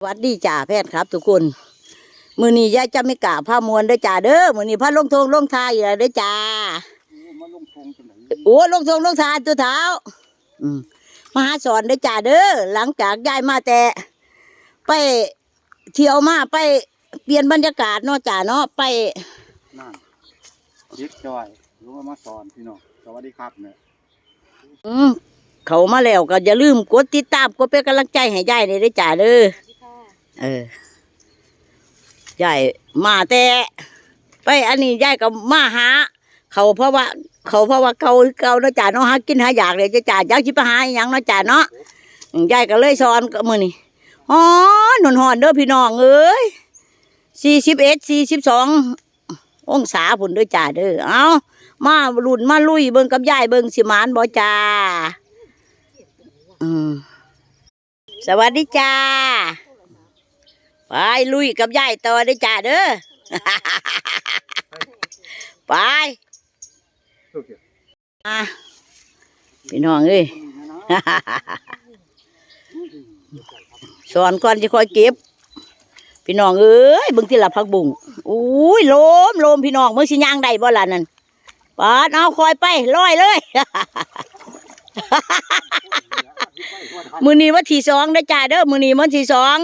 สวัสดีจ่าแพทย์ครับ ทุกคน มือนี้ยายจะไม่กล่าวผ้ามวนเด้อจ่าเด้อมือนี้ผ้าลงทงลงทายอยู่แล้วเด้อจ่ามาลงทงจังไหนโอ้ลงทงลงทายตัวเท้า อืมมาหาสอนเด้อจ่าเด้อหลังจากยายมาแต่ ไปเที่ยวมาไปเปลี่ยนบรรยากาศเนาะจ่าเนาะไปนั่นยิดจอยรู้ว่ามาสอนพี่น้องสวัสดีครับเนี่ยอืมเขามาแล้วก็อย่าลืมกดติดตามกดเป็นกำลังใจให้ยายเลยเด้อจ่าเด้อ เออยายมาแต่ไปอันนี้ยายก็มาหา เขาเพราะว่า เขาเพราะว่าเขาเก่าเนาะจ่าเนาะหากินหาอยากเลยจะจ่าอยากสิไปหาอหยังเนาะจ่าเนาะยายก็เลยสอนกับมือนี่อ๋อหนุนหอนเด้อพี่น้องเอ้ยสี่สิบเอ็ดสี่สิบสององศาผุนเด้อจ่าเด้อเอามาลุ่นมาลุยเบิ่งกับยายเบิ่งสิมานบ่จ่าอืมสวัสดีจ้า ไปลุยกับยายต่อเด้อจ้าเด้อ ไปอะพี่น้องเอ้ย สอนก่อนจะคอยเก็บ พี่น้องเอ้ยเบิ่งที่ละพักบุ้งอุ้ยโลมโลมพี่น้องมึงสิย่างได้บ่ล่ะนั่นปาดเอาคอยไปลอยเลยมือนี้วันที่สองนะจ้าเด้อมือนี้วันที่สอง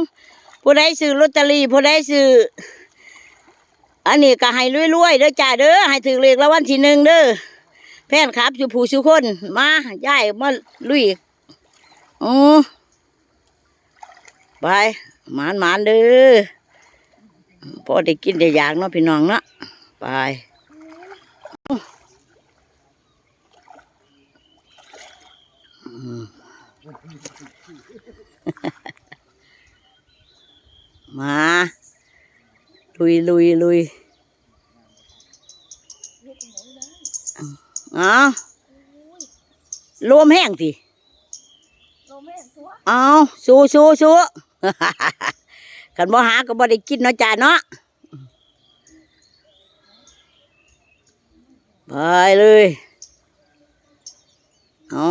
ผู้ใดซื้อลอตเตอรี่ผู้ใดซื้ออันนี้ก็ให้รวยๆเด้อจ้าเด้อให้ถึงเลขละวันที่หนึ่งเด้อแพนครับอยู่ผู้สุคนมาย่ายมาลุยอ๋อไปหมานหมานเด้อพอได้กินได้อยากเนาะพี่น้องเนาะไปมา ลุยลุยลุยเอ้าวรวมแห้งสิเอาสู้สู้สู้กันบ่หาก็บ่ได้กินเนาะจ้าเนาะไปเลยเอา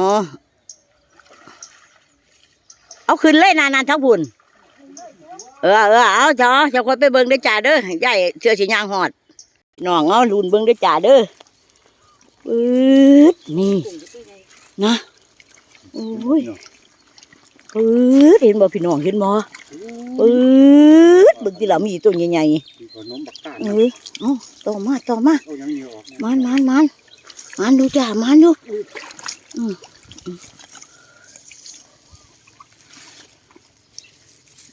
เอาขึ้นเลยนานๆทั้งบุญ เออเออเอาจ้าจะคนไปเบิ่งได้จ้าเด้อยายเชื่อสิยางหอดน้องเอาลุนเบิ่งได้จ้าเด้อปื๊ดนี่นะโอ้ยปื๊ดเห็นบ่พี่น้องเห็นบ่ปื๊ดเบึงที่เรามีตัวใหญ่มีขนมบักก้านๆเอ้ยเอาต่อมาต่อมามันมันมันมันดูจ้ามันดูอืม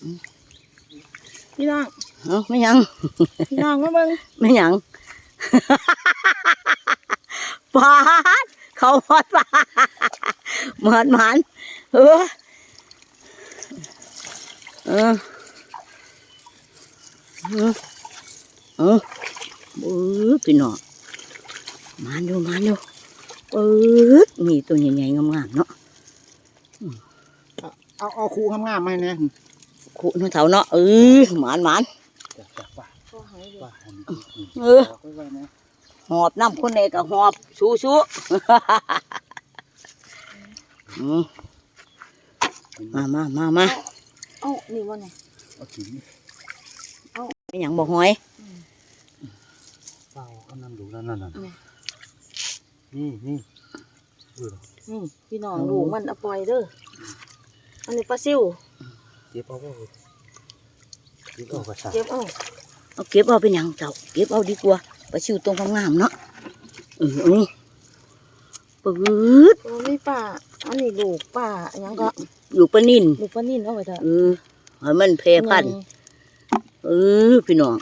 อืม พี่น้องเอาไม่หยัง พี่น้องมาเบิ่งไม่หยัง ปาดเขาพอดปาดมันมันเออเออเออเออปื๊ดพี่น้องมาดูมาดูปื๊ดมีตัวใหญ่ๆงามๆเนาะเอาเอาคูงามๆมาให้เนี่ย ขู่น้องเถาเนาะเออหมานหมานจับจับว่าก็หายอยู่ว่าให้มันเออบอกไว้ไว้นะหอบน้ำคนเอกก็หอบสู้สู้อืมมามามามาเอ้านี่ว่าไงเอาถึงไม่หยังบอกหอยเปล่าเอานั่นดูนั่นนั่นนั่นนี่นี่เออนี่พี่น้องลูกมันเอาปล่อยเด้ออันนี้ปลาซิว เก็บเอาก็เก็บเอากระสับเก็บเอาเอาเก็บเอาเป็นหยังเจ้าเก็บเอาดีกว่าไปชิวตรงงามๆเนาะเออเออปื๊ดโอ้นี่ป้าอันนี้ลูกป้าอันยังก็อยู่ปะนินลูกปลานิ่นเอาไว้เถอะเออให้มันเพพันธุ์เออพี่น้อง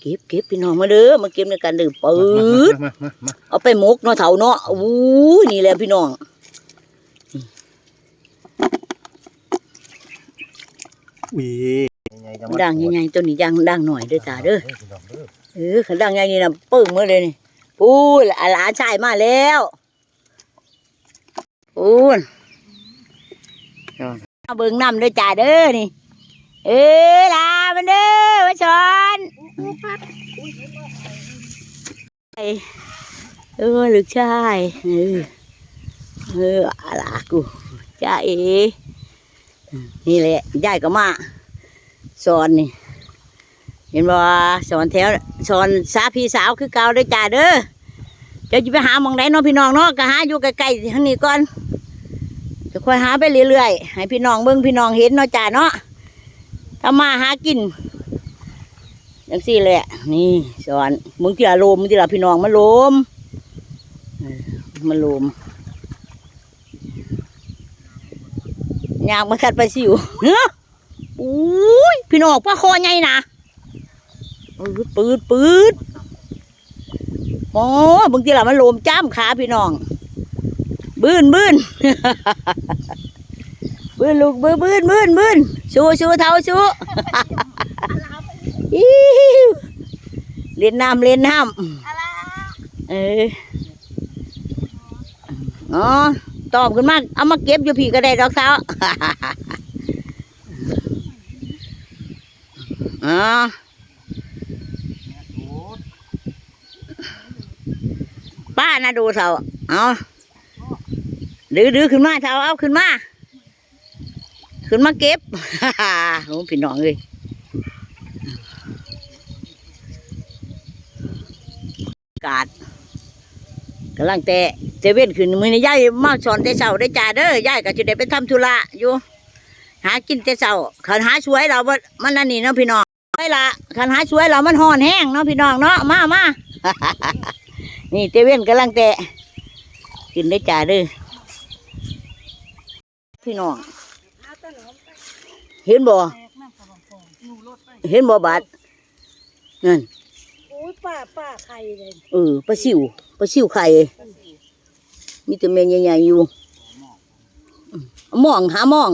เก็บเก็บพี่น้องมาเด้อมาเก็บในกันเด้อปื๊ดมามามาเอาไปหมกเนาะเถาเนาะอู้ยนี่แหละพี่น้อง อุ้ยยังไงจะมาด่างใหญ่ๆตัวนี้ด่างด่างหน่อยเด้อจ้าเด้อพี่น้องเอเอขันด่างใหญ่นี่นะปึ้งมาเลยนี่พูนหลานชายมาแล้วพูนมาเบิ่งน้ำเด้อจ้าเด้อนี่ เออลามันเด้อมาสอนเออลูกชายเออเอออะไรกูจ้าเอ๋ นี่แหละยายก็มาสอนนี่ เห็นบ่สอนแถวสอนสาพี่สาวคือเก่าด้อจ้าเด้อเดี๋ยวจะไปหามองไหนเนาะพี่น้องเนาะก็หาอยู่ใกล้ๆทางนี้ก่อนจะค่อยหาไปเรื่อยๆให้พี่น้องเบิ่งพี่น้องเห็นเนาะจ้าเนาะทำมาหากินจังสี่แหละนี่สอนมึงที่ละโลมมึงที่ละพี่น้องมันลมมันลม ยางมาคัดไปสิวเฮ้ออุ้ยพี่น้องป้าคอใหญ่นะปืดปืดปืดโอ้บางทีละมันโลมจ้ามขาพี่น้อง บืนบืนบืนลูกบืนบืนบืนบืนชูชูเท้าชูอิ๊วเล่นน้ำเล่นน้ำเอออ๋อ ตอบขึ้นมาเอามาเก็บอยู่พี่ก็ได้ดอกเท้าอ๋อป้านะดูเสาเอาดื้อดื้อขึ้นมาเสาเอาขึ้นมา ขึ้นมาเก็บโอ้พี่น้องเลยกาด กำลังแต่เจเว้นขึ้นมือในี่ยายมาสอนแต่เสาได้จ่าเด้อยายก็จะได้ไปทำธุระอยู่ หากินแต่เสาขันหาช่วยเราบ่มันนั่นนี่เนาะพี่น้องไม่ละขันหาช่วยเรามันห่อนแห้งเนาะพี่น้องเนาะมามานี่เตเว่นกำลังแตะกินได้จ่าเด้อพี่น้องเห็นบ่เห็นบ่บาดนั่น อ้ยป้าป้าใครเลยเออปลาซิวปลาซิวไข่ มีแต่แม่ใหญ่ๆอยู่มองหามอง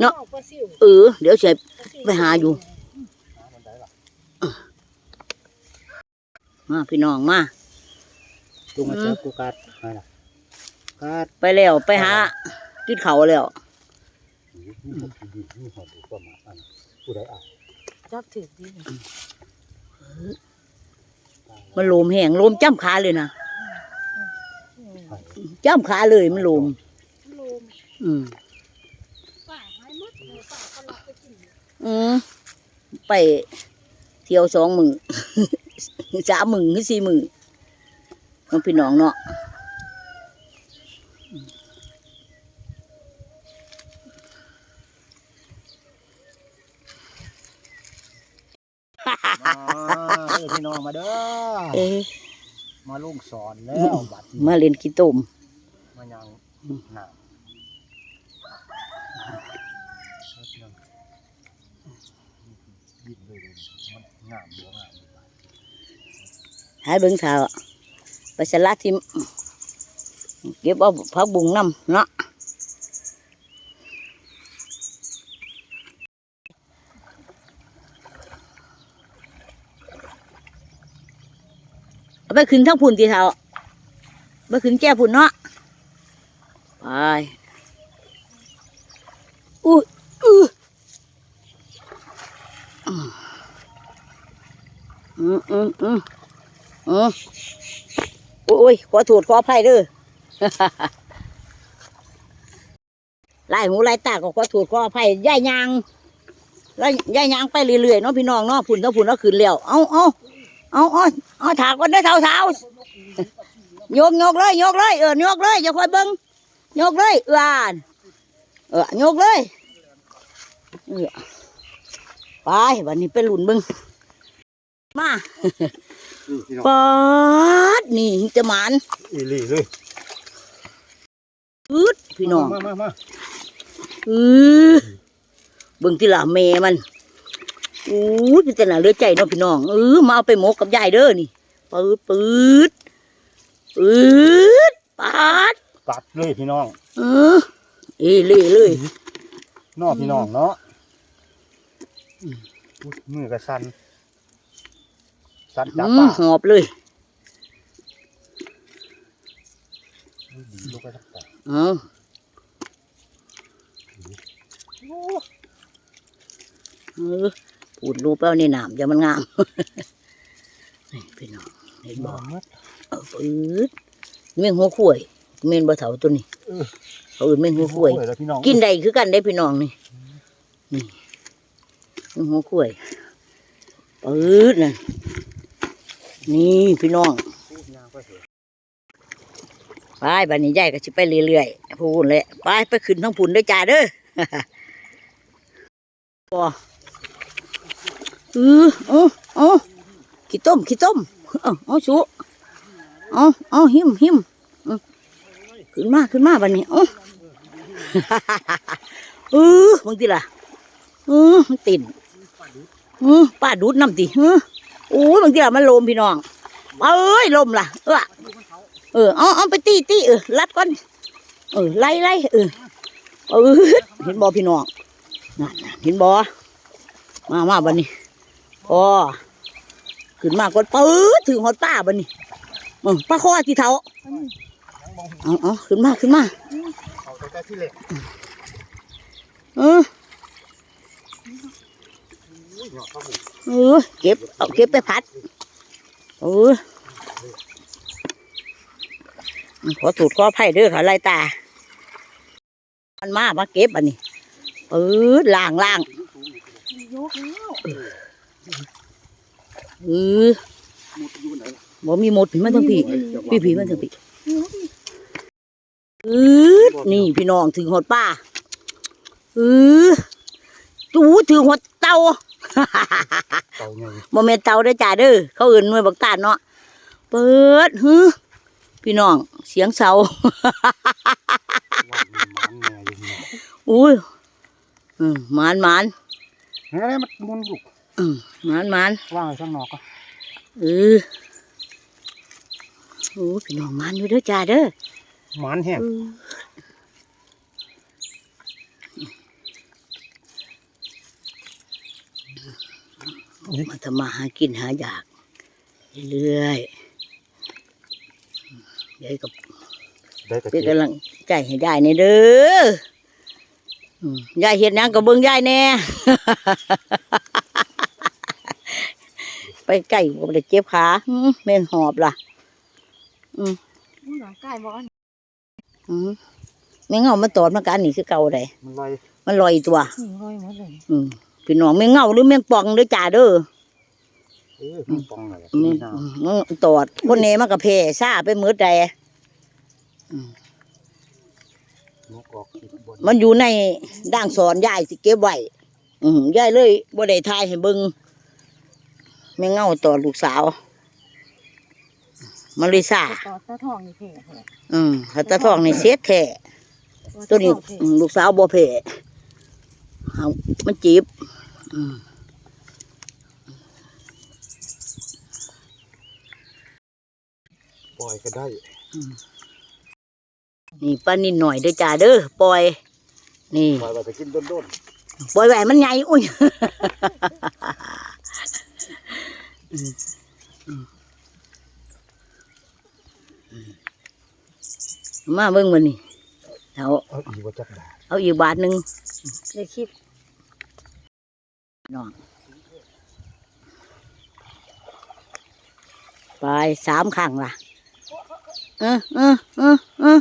เนาะป้าซิวเออ เดี๋ยวจะไปหาอยู่มาพี่น้องมาลุงมาเจอกูกัดมาละกัดไปแล้วไปหากินเขาวแล้วนี่หมดดีนี่หมดดีกว่ามาอันผู้ใดอะจับถือดี มันโลมแห้งโลมจ้ำขาเลยนะไผ่จ้ำขาเลยมันโลมอืมป้าหมดเลยป้าก็รับไปกินอืมไปเที่ยวสองมือสามมือหรือสี่มือน้องพี่น้องเนาะ มาเด้ อพี่น้องมาเด้อเอ๊ะมาลุงสอนแล้วบัดนี้มาเล่นกีต้มมายังหนามยิบเลยเลยมันงามบัวงามหายเบิ้งเท้าไปสลัดทิมเก็บเอาผักบุงน้ำเนาะเอา ไปขึ้นทั้งพุ่นทีเท้าไปขึ้นแก้พุ่นเนาะไปอู้อู้อืมอืมอืมอืมโอ้ยขอโทษขออภัยเด้อไล่หูไล่ตาก็ขอโทษขออภัยย่ายยางแล้วย่ายยางไปเรื่อยๆเนาะพี่น้องเนาะพุ่นเนาะพุ่นเนาะขึ้นแล้วเอาเอา เอาเอาเอาถากกันได้อเท้าเท้าโยกโยกเลยโยกเลยเออโยกเลยอย่าคอยเบิ้งโยกเลยเอออ่านเออโยกเลยเออไปวันนี้ไปหลุนเบิ้งมานี่พี่น้องปาดนี่จะหมานอีหลีเลยอืดพี่น้องมามามาอือเบิ่งที่ละแม่มัน อู้ยเป็นแต่หนาเลือดใจเนาะพี่น้องเออมาเอาไปหมกกับยายเด้อนี่ปืดปืดปืดปาดกัดเลยพี่น้อง เออเอเล่เลยเนอพี่น้องเนาะอุ๊ยมือกับสันสันจับอืปมลาหอบเลยดีลูกไปสักปลาเอาเออ ปูดรูปแล้วนี่หนามจะมันงามนี่พี่น้องเห็นบบ่อกมัดเอาปืดเม่งหัวข่วยเม่นบ่เถาตัวนี้เออเขาอื่นเม่งหัวข่วยแล้วพี่น้องกินได้คือกันได้พี่น้องนี่นี่หัวกล้วยปื๊ดน่ะนี่พี่น้องพูดยางไปเถอะไปบัดนี้ยายก็สิไปเรื่อยๆพูนแหละไปไปขึ้นทั้งพุ่นเด้อจ้าเด้อ บ่ เออเอาเอาขี้ต้มขี้ต้มเอาเอาสุเอาเอาหิมหิมขึ้นมาขึ้นมาบัดนี้เอาเออบางทีล่ะเออมันติ่นเออป้าดูดน้ำติเออโอ้ยบางทีล่ะมันลมพี่น้องเอ้ยลมล่ะ เออเออเอาเอาไปตีตีเออรัดก่อนเออไล่ไล่เออเออเห็นบอพี่น้องนั่นน่ะเห็นบอมามาบันนี้ พอขึ้นมาก่อนปื๊ดถึงหอดป้าบันนี้เออป้าข้อที่เท้าเอาเอาขึ้นมาขึ้นมาเอาแต่แต่ที่เหล็กเอออุ้ยหยอดเข้าหมูเออเก็บเอาเก็บไปพัดเออขอถูดขอไผ่เด้อค่ะไล่ตามันมามาเก็บอันนี้ปื๊ดล่างล่างยกแล้ว เออหมุดอยู่ไหนบ่มีหมดผีมันทั้งผีพี่ผีมันทั้งผียกอืดนี่พี่น้องถึงหดป้าเออจูถึงหดเตาเต่าไงบ่แม่นเตาเด้อจ้าเด้อเขาเอื่นหน่วยบักตาดเนาะเปิดฮึพี่น้องเสียงเสาว่ามันมันแม่อยู่เนี่ยอุ้ยอืมหมานหมานเฮ้ยมันมุนลูก อืมหมานหมานว่างไว้ข้างนอกก็เออโอ้พี่น้องหมานอยู่เด้อจ้าเด้อมันแห้งมาทำมาหากินหาอยาก เรื่อยๆยายกับได้แต่เป็นเก็บกำลังใจให้ยายในเด้ออืมยายเห็นยังก็เบิ่งยายแน่ ไปใกล้ก็บ่ได้เจ็บขาอืมแม่นหอบล่ะอุ้ยร่างกายบ่อันอืมแม่เงามันตอดมากันนี่คือเก่าไดมันลอย มันลอยตัวนี่ลอยหมดเลยอืมพี่น้องแม่เงาหรือแม่งปองเด้อจ้าเด้อเออมันปองอะไรแม่งมันตอดคนนี้มันก็แพ้ซ่าไปหมืดใดนกออกติดบนมันอยู่ในด่างสอนยายสิเก็บไว้อืมยายเลยบ่ได้ทายให้เบิ่ง แม่เงาตอดลูกสาวมันเลยซ่าต่อตาทองนี่แผลแผลอืมถ้าตาทองนี่เสียแท้ตัวนี้อืมลูกสาวบ่แพ้เอามันจีบอืมปล่อยก็ได้นี่ป้านิดหน่อยเด้อจ้าเด้อปล่อย นี่ปล่อยไปกินโดนปล่อยไว้ให้มันใหญ่อุ้ยอื มอืมอืมมาเบิ่งมันนี่เอาๆเอาอีกว่าจักบาทเอาอีกบาทหนึ่งได้คลิปน้องไปสามครั้งล่ะเออเออเออเออ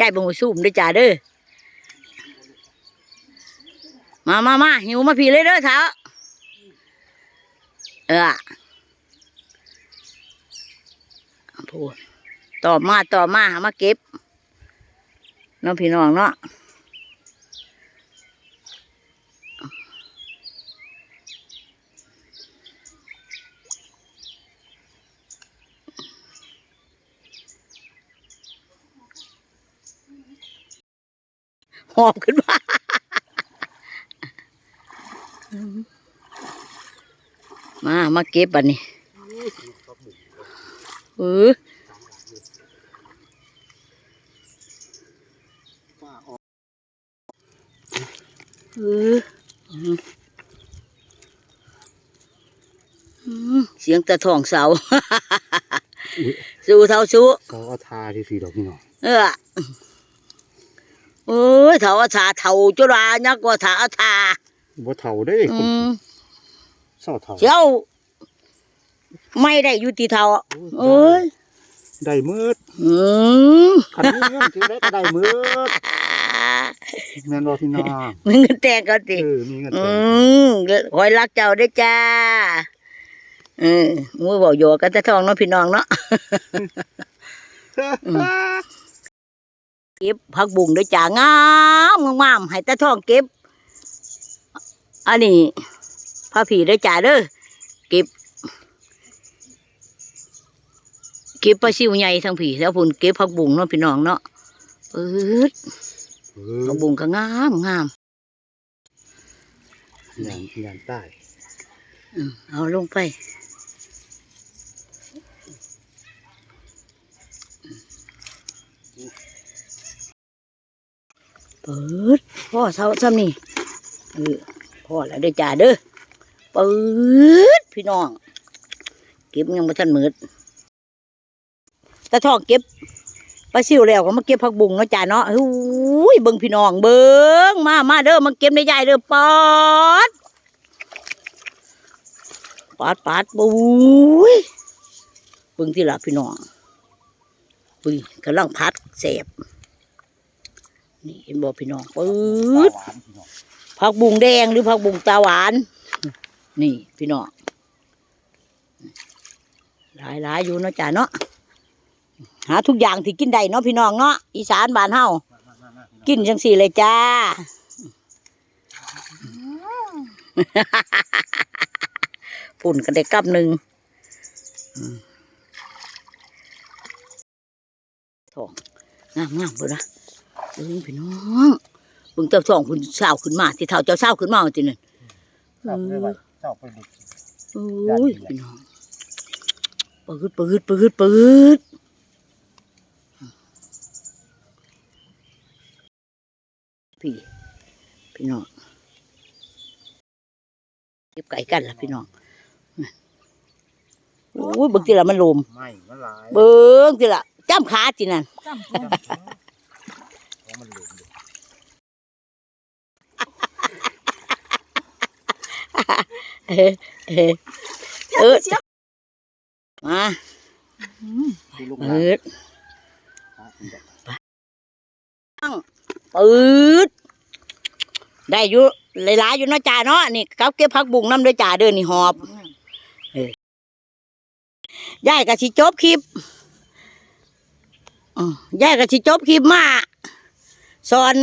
ยายบงซุ่มด้วยจ้าเด้อ มามามาหิวมาพี่เลยเด้อเท้าเออพูดต่อมาต่อมาหามาเก็บน้องพี่น้องเนาะ หอบขึ้นมามามาเก็บอันนี้เออป้าออกเอออืมอืมเสียงตะทองเสาสู้เท่าสู้เขาเอาทาที่สีดอกพี่น้องเออเอ้ ยเถาอาชาเถาจุรานักกว่าเถาอาชาบ่เฒ่าได้คอืนมเศร้าเฒ่าเจ้าไม่ได้อยู่ที่เถาเอ้ยได้มืดอืมคันนี้เงินถือได้ก็ได้มืดแม่นบ่พี่น้องมึงก็แต่งกันเอสิอมีเงินอืเต็มมคอยรักเจ้าด้วยจ้าเออมือบอกโยกันแต่ทองเนาะพี่น้องเนาะ เก็บผักบุ้งด้วยจ้างามงามๆให้แต่ทองเก็บ อันนี้ผ้าผีด้วยจ้าเด้อเก็บ เก็บปลาซิวใหญ่ทั้งผีแล้วพุ่นเก็บผักบุ้งเนาะพี่น้องเนาะเปิดเออผักบุ้งก็งามงามอย่างอย่างใต้อืมเอาลงไป เปิดพ่อเช้าซ้ำนี่เออพ่อแล้วเด้อจ่าเด้อเปิดพี่น้อง เก็บยังไม่ทันมืดตาทองเก็บปลาซิวแล้วก็มาเก็บผักบุ้งเนาะจ่าเนาะอุ้ยเบิ่งพี่น้องเบิ่งมามาเด้อมาเก็บได้ใหญ่เด้อปอดปาดปาดบุ้ยเบิ่งที่ละพี่น้องปุ้ยกำลังพัดเสบ นี่เห็นบ่พี่น้องปื๊ดหวานพี่น้องผักบุ้งแดงหรือผักบุ้งตาหวาน นี่พี่น้องหลายหลายอยู่เนาะจ้ะเนาะหาทุกอย่างที่กินได้เนาะพี่น้องเนาะอีสานบ้านเฮากินจังสี่เลยจ้าปุ่นกันได้กับหนึ่งอืมทองงามงามเลยนะ เอ้ยพี่น้องเบิ่งเจ้าทองคุณเศร้าขึ้นมาที่เท่าเจ้าเศร้าขึ้นมาเอาทีนึงเจ้าไปไว้เจ้าไปบุกโอ้ยพี่น้องปืดปืดปืดปืดพี่พี่น้องเก็บไก่กันล่ะพี่น้องโอ้ยเบิ่งทีละมันลมไม่มันหลายเบิ่งทีละจ้ำขาจีนั่นจ้ำเพราะ มันหลุมอยู่เออเออมาที่ลูกหเออปืดได้อยู่หลายๆอยู่เนาะจ่าเนาะนี่กับเก็บผักบุ้งน้ำด้วยจ่าเดินนี่หอบเออยายก็สิจบคลิปอืมยายก็สิจบคลิปมา สอน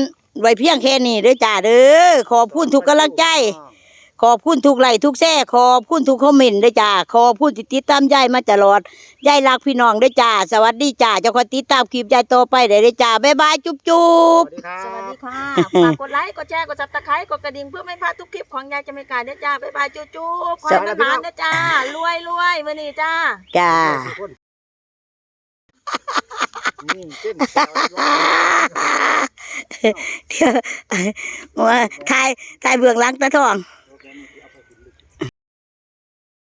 ไว้เพียงแค่นี้เด้อจ่าเด้อขอบคุณทุกกำลังใจ ขอบคุณทุกไลค์ทุกแซ่ขอบคุณทุกคอมเมนต์ด้วยจ้าขอบคุณที่ติดตามยายมาตลอดยายรักพี่น้องด้วยจ้าสวัสดีจ้าเจ้าคนติดตามคลิปยายต่อไปได้เลยจ้าบ๊ายบายจุ๊บจุ๊สบ วัสดีครับสวัสดีค่ะฝากกดไลค์กดแชร์กดซับสไครต์กดกระดิ่งเพื่อไม่พลาดทุกคลิปของยายจะไม่กาดนะจ้าบ๊ายบายจุ๊บๆขอให้มันๆนะจ้ารวยรวยๆมื่อนี้จ้า จ้านี่ เต้นแซวเดี๋ยวว่าถ่ายถ่ายเบื้องหลังตาทอง